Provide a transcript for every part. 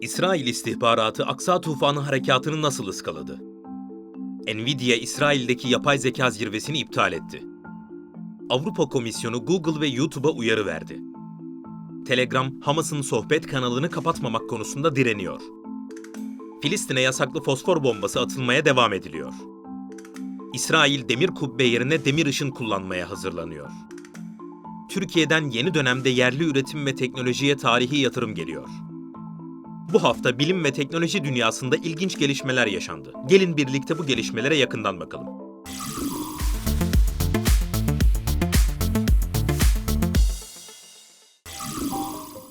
İsrail istihbaratı Aksa Tufanı harekatını nasıl ıskaladı? Nvidia İsrail'deki yapay zeka zirvesini iptal etti. Avrupa Komisyonu Google ve YouTube'a uyarı verdi. Telegram, Hamas'ın sohbet kanalını kapatmamak konusunda direniyor. Filistin'e yasaklı fosfor bombası atılmaya devam ediliyor. İsrail demir kubbe yerine demir ışın kullanmaya hazırlanıyor. Türkiye'den yeni dönemde yerli üretim ve teknolojiye tarihi yatırım geliyor. Bu hafta bilim ve teknoloji dünyasında ilginç gelişmeler yaşandı. Gelin birlikte bu gelişmelere yakından bakalım.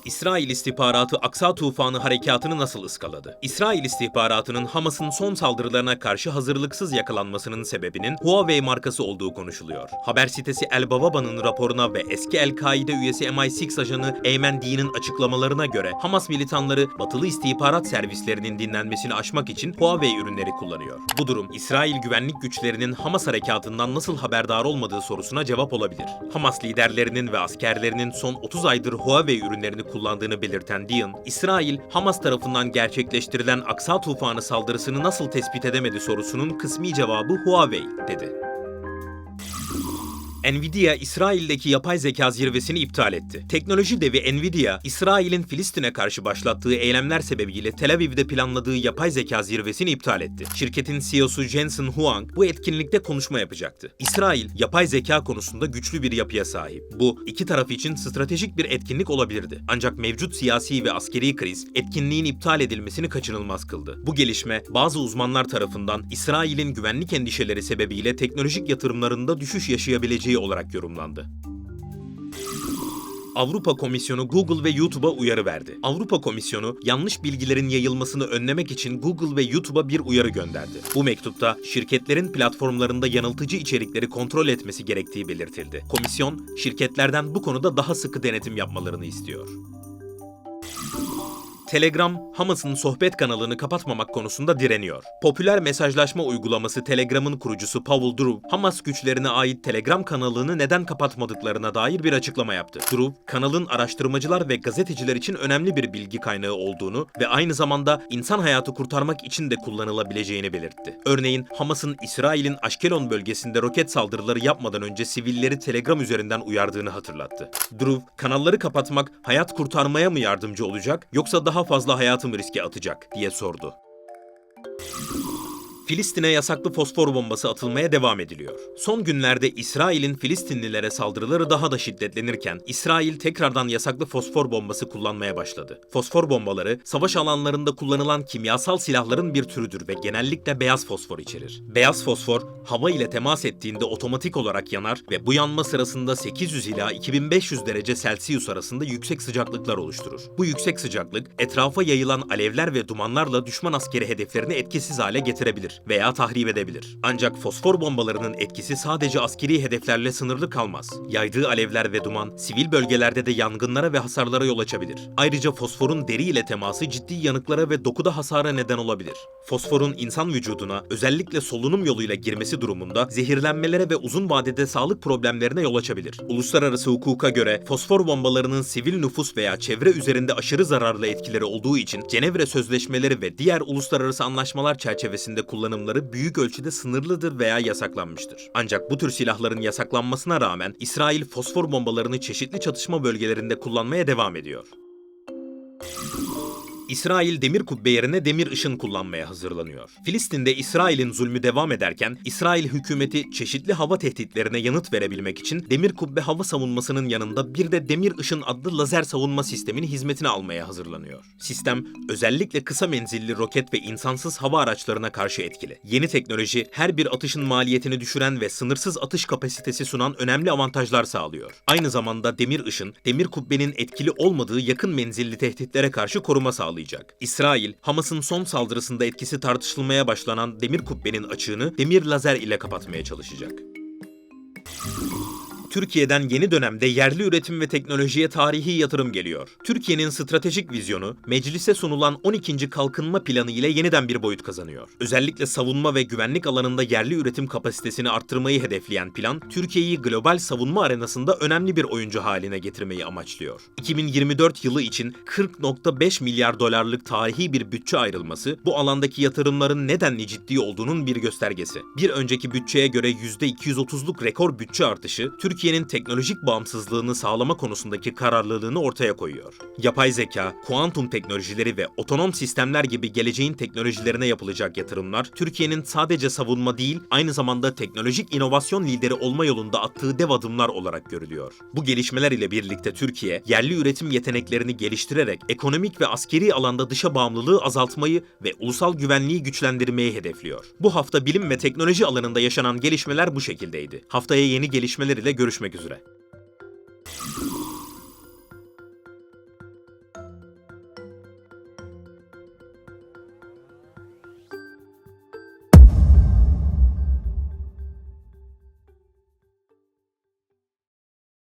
İsrail istihbaratı Aksa Tufanı harekatını nasıl ıskaladı? İsrail istihbaratının Hamas'ın son saldırılarına karşı hazırlıksız yakalanmasının sebebinin Huawei markası olduğu konuşuluyor. Haber sitesi El Bawaba'nın raporuna ve eski El-Kaide üyesi MI6 ajanı Eymen Dean'in açıklamalarına göre Hamas militanları batılı istihbarat servislerinin dinlenmesini aşmak için Huawei ürünleri kullanıyor. Bu durum İsrail güvenlik güçlerinin Hamas harekatından nasıl haberdar olmadığı sorusuna cevap olabilir. Hamas liderlerinin ve askerlerinin son 30 aydır Huawei ürünlerini kullandığını belirten Dean, İsrail, Hamas tarafından gerçekleştirilen Aksa Tufanı saldırısını nasıl tespit edemedi sorusunun kısmi cevabı Huawei dedi. Nvidia, İsrail'deki yapay zeka zirvesini iptal etti. Teknoloji devi Nvidia, İsrail'in Filistin'e karşı başlattığı eylemler sebebiyle Tel Aviv'de planladığı yapay zeka zirvesini iptal etti. Şirketin CEO'su Jensen Huang bu etkinlikte konuşma yapacaktı. İsrail, yapay zeka konusunda güçlü bir yapıya sahip. Bu, iki taraf için stratejik bir etkinlik olabilirdi. Ancak mevcut siyasi ve askeri kriz, etkinliğin iptal edilmesini kaçınılmaz kıldı. Bu gelişme, bazı uzmanlar tarafından İsrail'in güvenlik endişeleri sebebiyle teknolojik yatırımlarında düşüş yaşayabileceği olarak yorumlandı. Avrupa Komisyonu Google ve YouTube'a uyarı verdi. Avrupa Komisyonu yanlış bilgilerin yayılmasını önlemek için Google ve YouTube'a bir uyarı gönderdi. Bu mektupta şirketlerin platformlarında yanıltıcı içerikleri kontrol etmesi gerektiği belirtildi. Komisyon, şirketlerden bu konuda daha sıkı denetim yapmalarını istiyor. Telegram, Hamas'ın sohbet kanalını kapatmamak konusunda direniyor. Popüler mesajlaşma uygulaması Telegram'ın kurucusu Paul Drup, Hamas güçlerine ait Telegram kanalını neden kapatmadıklarına dair bir açıklama yaptı. Drup, kanalın araştırmacılar ve gazeteciler için önemli bir bilgi kaynağı olduğunu ve aynı zamanda insan hayatı kurtarmak için de kullanılabileceğini belirtti. Örneğin Hamas'ın İsrail'in Ashkelon bölgesinde roket saldırıları yapmadan önce sivilleri Telegram üzerinden uyardığını hatırlattı. Drup, kanalları kapatmak hayat kurtarmaya mı yardımcı olacak yoksa daha fazla hayatımı riske atacak diye sordu. Filistin'e yasaklı fosfor bombası atılmaya devam ediliyor. Son günlerde İsrail'in Filistinlilere saldırıları daha da şiddetlenirken İsrail tekrardan yasaklı fosfor bombası kullanmaya başladı. Fosfor bombaları savaş alanlarında kullanılan kimyasal silahların bir türüdür ve genellikle beyaz fosfor içerir. Beyaz fosfor hava ile temas ettiğinde otomatik olarak yanar ve bu yanma sırasında 800 ila 2500 derece Celsius arasında yüksek sıcaklıklar oluşturur. Bu yüksek sıcaklık etrafa yayılan alevler ve dumanlarla düşman askeri hedeflerini etkisiz hale getirebilir veya tahrip edebilir. Ancak fosfor bombalarının etkisi sadece askeri hedeflerle sınırlı kalmaz. Yaydığı alevler ve duman sivil bölgelerde de yangınlara ve hasarlara yol açabilir. Ayrıca fosforun deri ile teması ciddi yanıklara ve dokuda hasara neden olabilir. Fosforun insan vücuduna özellikle solunum yoluyla girmesi durumunda zehirlenmelere ve uzun vadede sağlık problemlerine yol açabilir. Uluslararası hukuka göre fosfor bombalarının sivil nüfus veya çevre üzerinde aşırı zararlı etkileri olduğu için Cenevre Sözleşmeleri ve diğer uluslararası anlaşmalar çerçevesinde kullanımları büyük ölçüde sınırlıdır veya yasaklanmıştır. Ancak bu tür silahların yasaklanmasına rağmen İsrail fosfor bombalarını çeşitli çatışma bölgelerinde kullanmaya devam ediyor. İsrail demir kubbe yerine demir ışın kullanmaya hazırlanıyor. Filistin'de İsrail'in zulmü devam ederken İsrail hükümeti çeşitli hava tehditlerine yanıt verebilmek için demir kubbe hava savunmasının yanında bir de demir ışın adlı lazer savunma sistemini hizmetine almaya hazırlanıyor. Sistem özellikle kısa menzilli roket ve insansız hava araçlarına karşı etkili. Yeni teknoloji her bir atışın maliyetini düşüren ve sınırsız atış kapasitesi sunan önemli avantajlar sağlıyor. Aynı zamanda demir ışın, demir kubbenin etkili olmadığı yakın menzilli tehditlere karşı koruma sağlayacak. İsrail, Hamas'ın son saldırısında etkisi tartışılmaya başlanan demir kubbenin açığını demir lazer ile kapatmaya çalışacak. Türkiye'den yeni dönemde yerli üretim ve teknolojiye tarihi yatırım geliyor. Türkiye'nin stratejik vizyonu, meclise sunulan 12. kalkınma planı ile yeniden bir boyut kazanıyor. Özellikle savunma ve güvenlik alanında yerli üretim kapasitesini arttırmayı hedefleyen plan, Türkiye'yi global savunma arenasında önemli bir oyuncu haline getirmeyi amaçlıyor. 2024 yılı için 40.5 milyar dolarlık tarihi bir bütçe ayrılması, bu alandaki yatırımların nedenli ciddi olduğunun bir göstergesi. Bir önceki bütçeye göre %230'luk rekor bütçe artışı, Türkiye'nin teknolojik bağımsızlığını sağlama konusundaki kararlılığını ortaya koyuyor. Yapay zeka, kuantum teknolojileri ve otonom sistemler gibi geleceğin teknolojilerine yapılacak yatırımlar, Türkiye'nin sadece savunma değil, aynı zamanda teknolojik inovasyon lideri olma yolunda attığı dev adımlar olarak görülüyor. Bu gelişmeler ile birlikte Türkiye, yerli üretim yeteneklerini geliştirerek ekonomik ve askeri alanda dışa bağımlılığı azaltmayı ve ulusal güvenliği güçlendirmeyi hedefliyor. Bu hafta bilim ve teknoloji alanında yaşanan gelişmeler bu şekildeydi. Haftaya yeni gelişmeler ile görüşmek üzere.